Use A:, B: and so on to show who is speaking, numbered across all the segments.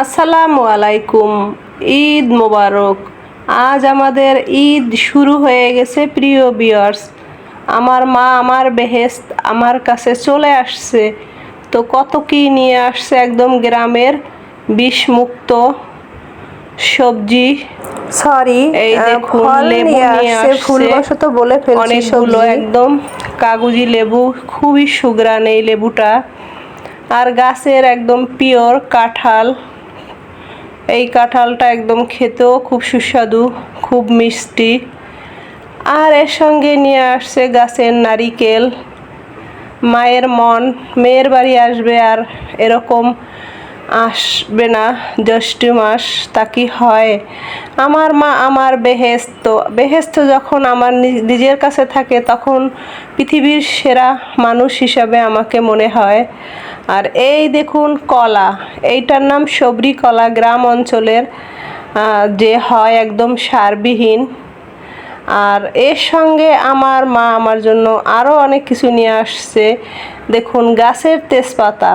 A: আসসালামু আলাইকুম। ঈদ মোবারক। আজ আমাদের ঈদ শুরু হয়ে গেছে প্রিয় বিয়ার্স আমার মা আমার বেহেস্ত আমার কাছে চলে আসছে। তো কত কি নিয়ে আসছে একদম গ্রামের বিষমুক্ত সবজি।
B: সরি
A: এই দেখুন লেবু
B: নিয়ে
A: নিয়ে
B: আসছে
A: আসছে।
B: বলে ফেলছি
A: অনেকগুলো একদম কাগজি লেবু খুবই সুগ্রান এই লেবুটা। আর গাছের একদম পিওর কাঁঠাল। এই কাঁঠালটা একদম খেতেও খুব সুস্বাদু, খুব মিষ্টি। আর এর সঙ্গে নিয়ে আসছে গাছের নারিকেল। মায়ের মন, মেয়ের বাড়ি আসবে আর এরকম আসবে না জ্যৈষ্ঠ মাস, তা কি হয়? আমার মা আমার বেহেস্ত বেহেস্ত যখন আমার নিজের কাছে থাকে তখন পৃথিবীর সেরা মানুষ হিসাবে আমাকে মনে হয়। আর এই দেখুন কলা, এইটার নাম সবরি কলা গ্রাম অঞ্চলের যে হয় একদম সারবিহীন। আর এর সঙ্গে আমার মা আমার জন্য আরও অনেক কিছু নিয়ে আসছে। দেখুন গাছের তেজপাতা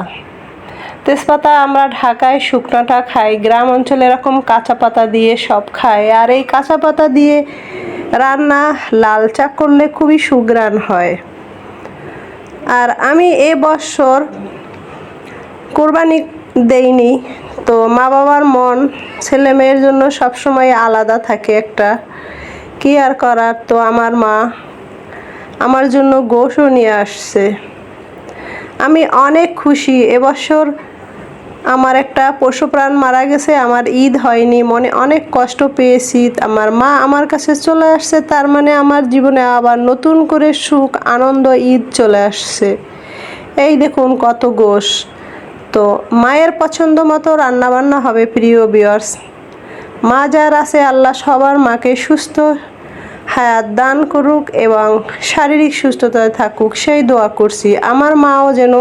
A: তেজপাতা আমরা ঢাকায় শুকনাটা খাই, গ্রাম অঞ্চলে এরকম কাঁচা পাতা দিয়ে সব খাই। আর এই কাঁচা পাতা দিয়ে রান্না লাল চা করলে খুবই সুগ্রান হয়। আর আমি এ বছর কোরবানি দেইনি, তো মা বাবার মন, ছেলে মেয়ের জন্য সবসময় আলাদা থাকে একটা। কি আর করার, তো আমার মা আমার জন্য গোশও নিয়ে আসছে। আমি অনেক খুশি এবছর আমার একটা পশু প্রাণ মারা গেছে, আমার ঈদ হয়নি, মনে অনেক কষ্ট পেয়েছি, আমার মা আমার কাছে চলে আসছে, তার মানে আমার জীবনে আবার নতুন করে সুখ, আনন্দ, ঈদ চলে আসছে। এই দেখুন কত গোশ। তো মায়ের পছন্দ মতো রান্নাবান্না হবে প্রিয় বিয়ার্স মা যার আছে, আল্লাহ সবার মাকে সুস্থ হায়াত দান করুক এবং শারীরিক সুস্থতায় থাকুক, সেই দোয়া করছি। আমার মাও যেন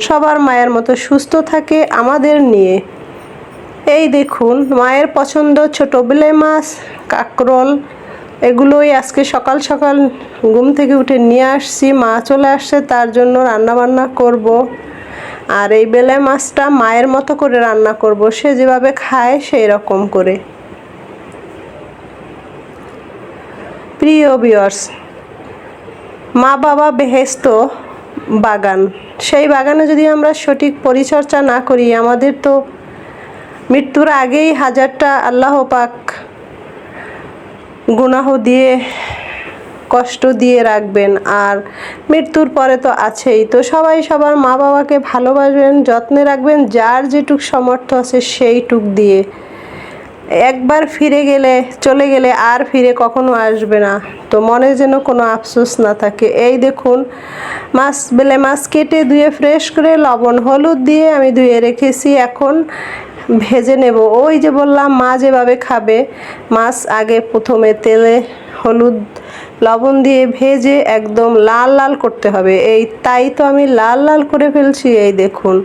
A: সবার মায়ের মতো সুস্থ থাকে আমাদের নিয়ে। এই দেখুন, মায়ের পছন্দ ছোট বেলে মাছ, কাকরোল, এগুলোই আজকে সকাল সকাল ঘুম থেকে উঠে নিয়ে আসছি, মা চলে আসছে, তার জন্য রান্না বান্না করব। আর এই বেলে মাছটা মায়ের মতো করে রান্না করব, সে যেভাবে খায় সেই রকম করে। প্রিয় বিয়ার্স মা বাবা বেহেস্ত বাগান। সেই বাগানে যদি আমরা সঠিক পরিচর্যা না করি, আমাদের তো মৃত্যুর আগেই হাজারটা আল্লাহ পাক গুনাহ দিয়ে, কষ্ট দিয়ে রাখবেন। আর মৃত্যুর পরে তো আছেই। তো সবাই সবার মা বাবাকে ভালোবাসবেন, যত্নে রাখবেন, যার যেটুক সামর্থ্য আছে সেইটুক দিয়ে। একবার ফিরে গেলে, চলে গেলে আর ফিরে কখনো আসবে না। তো মনে যেন কোনো আফসোস না থাকে। এই দেখুন, মাছ বেলে মাছ কেটে ধুয়ে ফ্রেশ করে লবণ হলুদ দিয়ে আমি ধুয়ে রেখেছি। এখন ভেজে নেব। ওই যে বললাম, মা যেভাবে খাবে, মাছ আগে প্রথমে তেলে হলুদ, লবণ দিয়ে ভেজে একদম লাল লাল করতে হবে। এই তাই তো আমি লাল লাল করে ফেলছি, এই দেখুন।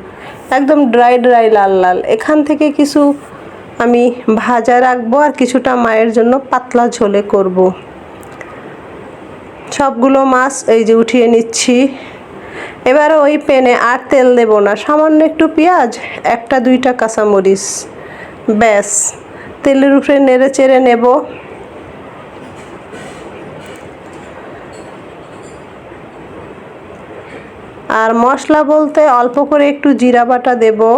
A: একদম ড্রাই ড্রাই লাল লাল। এখান থেকে কিছু আমি ভাজা রাখব আর কিছুটা মায়ের জন্য পাতলা ঝোলে করব। সবগুলো মাছ এই যে উঠিয়ে নিচ্ছি। এবারে ওই প্যানে আর তেল দেব না, সামান্য একটু পেঁয়াজ, একটা দুইটা কাঁচামরিচ, ব্যাস। তেলের উপরে নেড়ে চেড়ে নেব। আর মশলা বলতে অল্প করে একটু জিরা বাটা দেবো।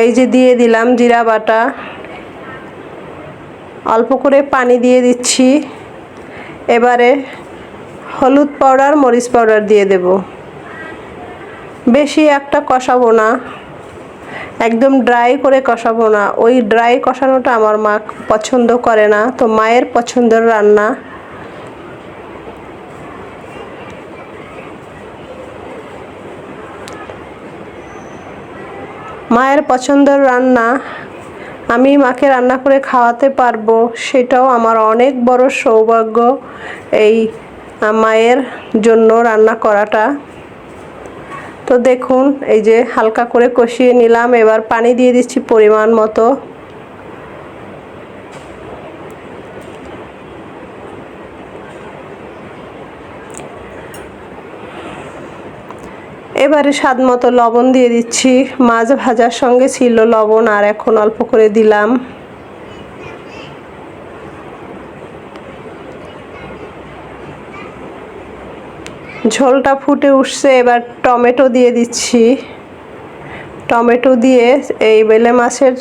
A: এই যে দিয়ে দিলাম জিরা বাটা। অল্প করে পানি দিয়ে দিচ্ছি। এবারে হলুদ পাউডার, মরিচ পাউডার দিয়ে দেব। বেশি একটা কষাবো না। একদম ড্রাই করে কষাবো না। ওই ড্রাই কষানোটা আমার মা পছন্দ করে না। তো মায়ের পছন্দের রান্না। মায়ের পছন্দের রান্না আমি মাকে রান্না করে খাওয়াতে পারব, সেটাও আমার অনেক বড় সৌভাগ্য এই মায়ের জন্য রান্না করাটা। তো দেখুন, এই যে হালকা করে কষিয়ে নিলাম, এবার পানি দিয়ে দিচ্ছি পরিমাণ মতো। এবার স্বাদ মতো লবণ দিয়ে দিচ্ছি। মাছ ভাজার সঙ্গে ছিল লবণ আর এখন অল্প করে দিলাম। ঝোলটা ফুটে উঠছে, এবার টমেটো দিয়ে দিচ্ছি। টমেটো দিয়ে এই বেলে মাছের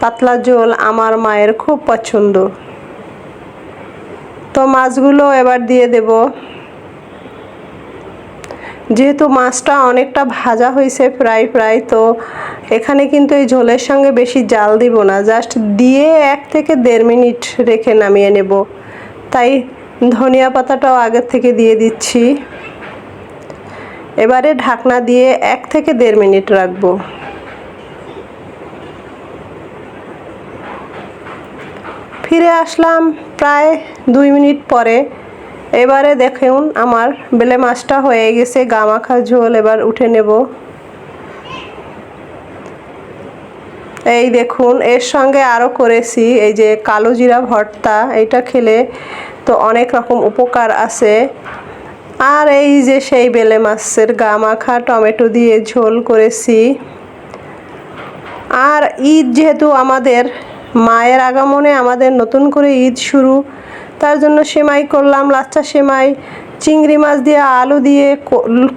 A: পাতলা ঝোল আমার মায়ের খুব পছন্দ। তো মাছগুলো এবার দিয়ে দেব। যেহেতু মাছটা অনেকটা ভাজা হয়েছে প্রায় প্রায়, তো এখানে কিন্তু এই ঝোলের সঙ্গে বেশি জাল দিব না। জাস্ট দিয়ে এক থেকে দেড় মিনিট রেখে নামিয়ে নেব। তাই ধনিয়া পাতাটাও আগের থেকে দিয়ে দিচ্ছি। এবারে ঢাকনা দিয়ে এক থেকে দেড় মিনিট রাখব। ফিরে আসলাম প্রায় দুই মিনিট পরে। এবারে দেখুন আমার বেলে মাছটা হয়ে গেছে গামাখা ঝোল এবার উঠে নেব। এই দেখুন, এর সঙ্গে আরও করেছি, এই যে কালো জিরা ভর্তা, এটা খেলে তো অনেক রকম উপকার আছে। আর এই যে সেই বেলে মাছের গা মাখা টমেটো দিয়ে ঝোল করেছি। আর ঈদ যেহেতু আমাদের মায়ের আগমনে আমাদের নতুন করে ঈদ শুরু তার জন্য সেমাই করলাম লাচ্চা সেমাই, চিংড়ি মাছ দিয়ে আলু দিয়ে,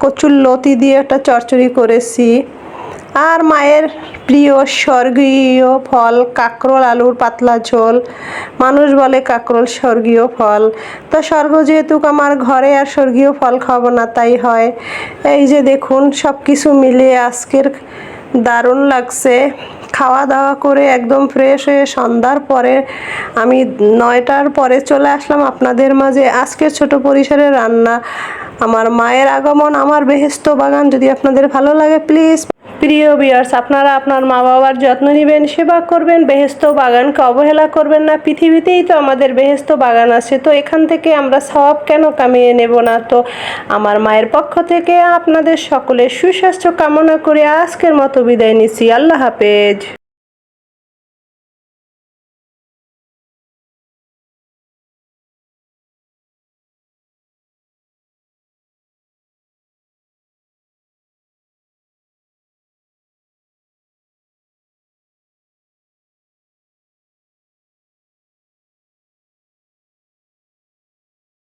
A: কচুর লতি দিয়ে একটা চচ্চড়ি করেছি। আর মায়ের প্রিয় স্বর্গীয় ফল কাঁকরোল, আলুর পাতলা ঝোল। মানুষ বলে কাঁকরোল স্বর্গীয় ফল। তো স্বর্গ যেহেতু আমার ঘরে, আর স্বর্গীয় ফল খাব না, তাই হয়। এই যে দেখুন সব কিছু মিলিয়ে আজকের দারুণ লাগছে। খাওয়া দাওয়া করে একদম ফ্রেশ হয়ে সন্ধ্যার পরে আমি নয়টার পরে চলে আসলাম আপনাদের মাঝে। আজকের ছোট পরিসরে রান্না। আমার মায়ের আগমন, আমার বেহেস্ত বাগান যদি আপনাদের ভালো লাগে প্লিজ প্রিয় বিয়ার্স আপনারা আপনার মা বাবার যত্ন নেবেন, সেবা করবেন, বেহেস্ত বাগানকে অবহেলা করবেন না। পৃথিবীতেই তো আমাদের বেহেস্ত বাগান আছে, তো এখান থেকে আমরা সব কেন কামিয়ে নেব না? তো আমার মায়ের পক্ষ থেকে আপনাদের সকলের সুস্বাস্থ্য কামনা করে আজকের মতো বিদায় নিচ্ছি। আল্লাহ হাফেজ।